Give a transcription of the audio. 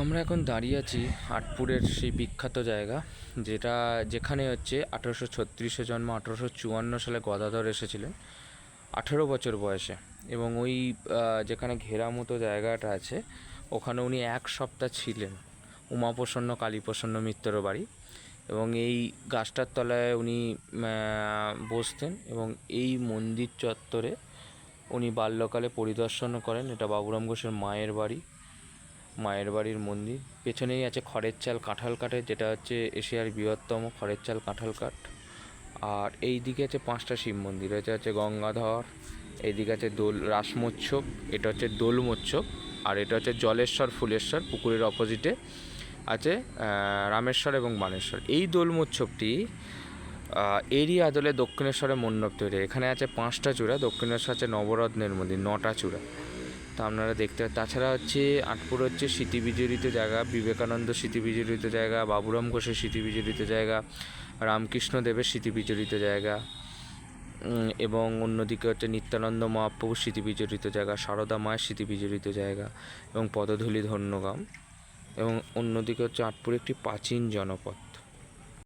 আমরা এখন দাঁড়িয়ে আছি আটপুরের সেই বিখ্যাত জায়গা, যেটা যেখানে হচ্ছে আঠারোশো ছত্রিশে জন্ম, আঠারোশো চুয়ান্ন সালে গদাধর এসেছিলেন, আঠেরো বছর বয়সে। এবং ওই যেখানে ঘেরা মতো জায়গাটা আছে, ওখানে উনি এক সপ্তাহ ছিলেন। উমাপ্রসন্ন, কালীপ্রসন্ন মিত্রর বাড়ি। এবং এই গাছটার তলায় উনি বসতেন এবং এই মন্দির চত্বরে উনি বাল্যকালে পরিদর্শন করেন। এটা বাবুরাম ঘোষের মায়ের বাড়ি। মায়ের বাড়ির মন্দির। পেছনেই আছে খড়ের চাল কাঁঠাল কাঠের যেটা হচ্ছে এশিয়ার বৃহত্তম খড়ের চাল কাঁঠাল কাঠ। আর এই দিকে আছে পাঁচটা শিব মন্দির, এটা হচ্ছে গঙ্গাধর, এইদিকে আছে দোল, রাসমোৎসব, এটা হচ্ছে দোলমোৎসব, আর এটা হচ্ছে জলেশ্বর ফুলেশ্বর, পুকুরের অপোজিটে আছে রামেশ্বর এবং বানেশ্বর। এই দোলমোৎসবটি এরই আদলে দক্ষিণেশ্বরে মণ্ডপ তৈরি এখানে আছে পাঁচটা চূড়া, দক্ষিণেশ্বর আছে নবরত্নের মন্দির, নটা চূড়া। তা আপনারা দেখতে তাছাড়া হচ্ছে আটপুর হচ্ছে স্মৃতি বিজড়িত জায়গা, বিবেকানন্দ স্মৃতি বিজড়িত জায়গা, বাবুরাম ঘোষের স্মৃতি বিজড়িত জায়গা রামকৃষ্ণ দেবের স্মৃতি বিজড়িত জায়গা এবং অন্যদিকে হচ্ছে নিত্যানন্দ মহাপ্রভুর স্মৃতি বিজড়িত জায়গা, সারদা মায়ের স্মৃতি বিজড়িত জায়গা, এবং পদধূলি ধন্যগাম এবং অন্যদিকে হচ্ছে আটপুর একটি প্রাচীন জনপদ